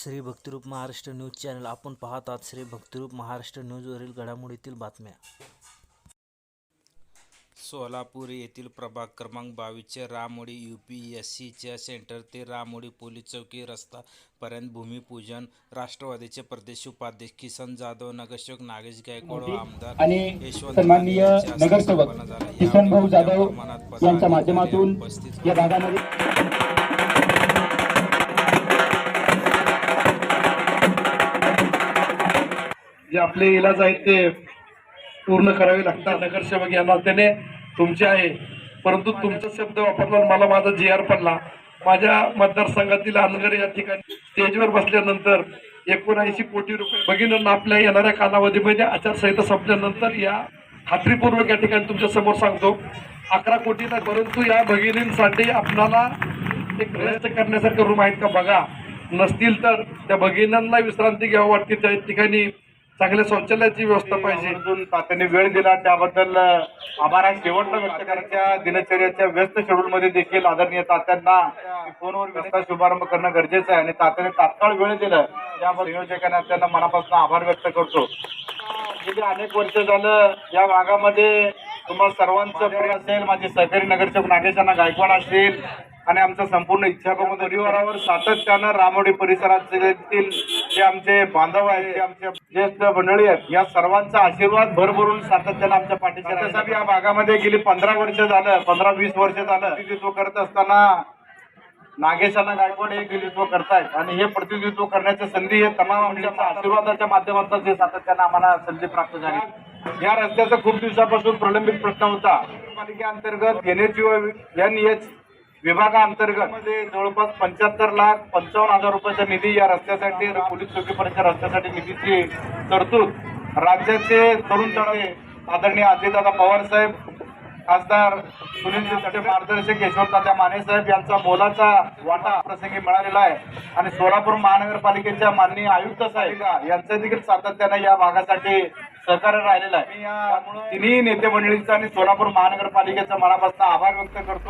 Shri Bhaktirup Maharashtra news channel आपण पाहत आहात श्री भक्तिरूप महाराष्ट्र न्यूजवरील घडामोडीतील बातम्या सोलापूर येथील प्रभाग क्रमांक बावीसच्या रामोडी यू पी एस सीच्या सेंटर ते रामोडी पोलीस चौकी रस्ता पर्यंत भूमिपूजन राष्ट्रवादीचे प्रदेश उपाध्यक्ष किसन जाधव नगरसेवक नागेश गायकवाड व आमदार आणि यशवंत झाला. किसन यावेळी भाऊ मोठ्या जाधव प्रमाणात यांच्या पदाधिकारी माध्यमातून उपस्थित जे आपले इलाज आहेत ते पूर्ण करावे लागतात. नगरसेवक या नात्याने तुमचे आहे. परंतु तुमचा शब्द वापरला मला माझा जी आर पडला. माझ्या मतदारसंघातील अनगर या ठिकाणी स्टेजवर बसल्यानंतर एकोणऐंशी कोटी रुपये भगिनींना आपल्या येणाऱ्या कालावधीमध्ये आचारसंहिता संपल्यानंतर या खात्रीपूर्वक या ठिकाणी तुमच्यासमोर सांगतो. अकरा कोटीला परंतु या भगिनींसाठी आपणाला एक प्रयत्न करण्यासारखं रूम आहेत का बघा. नसतील तर त्या भगिनींना विश्रांती घ्यावं वाटते त्या ठिकाणी. चांगल्या शौचालयाची व्यवस्था पाहिजे. तात्यांनी वेळ दिला त्याबद्दल आभार आहे शेवटचा व्यक्त करायच्या दिनचर्याच्या व्यस्त शेड्यूल मध्ये देखील आदरणीय तात्यांना फोनवर व्यस्त शुभारंभ करणं गरजेचं आहे. आणि तात्याने तात्काळ वेळ दिलं त्याबद्दल संयोजकांना त्यांना मनापासून आभार व्यक्त करतो. गेली अनेक वर्ष झालं या भागामध्ये तुम्हाला सर्वांचं प्रिय असेल माझे सहकारी नगरसेवक नागेशांना गायकवाड असतील आणि आमचा संपूर्ण इच्छाप्रमुख परिवारावर सातत्यानं रामोडी परिसरातील जे आमचे बांधव आहेत जे आमचे ज्येष्ठ मंडळी आहेत या सर्वांचा आशीर्वाद भरभरून सातत्यानं आमच्या पाठीशी या भागामध्ये गेली पंधरा वर्ष झालं पंधरा वीस वर्ष झालं. प्रतिनिधित्व करत असताना नागेशाला गायकवाड हे प्रतिनिधित्व करतायत. आणि हे प्रतिनिधित्व करण्याची संधी हे तमाम आमच्या आशीर्वादाच्या माध्यमातून जे सातत्यानं आम्हाला संधी प्राप्त झाली. या रस्त्याचा खूप दिवसापासून प्रलंबित प्रश्न होता. पालिकेअंतर्गत एन एच एन एच विभागाअंतर्गत जवळपास पंच्याहत्तर लाख पंचावन्न हजार रुपयाचा निधी या रस्त्यासाठी पोलीस चौकी रस्त्यासाठी निधीची तरतूद. राज्याचे तरुण तळे आदरणीय अजितदादा पवार साहेब खासदार सुनील तटे मार्गदर्शक यशवंतदादा माने साहेब यांचा मोलाचा वाटा प्रसंगी मिळालेला आहे. आणि सोलापूर महानगरपालिकेच्या माननीय आयुक्त साहेब यांचं देखील सातत्यानं या भागासाठी सहकार्य राहिलेलं आहे. तिन्ही नेते मंडळींचा आणि सोलापूर महानगरपालिकेचा मनापासून आभार व्यक्त करतो.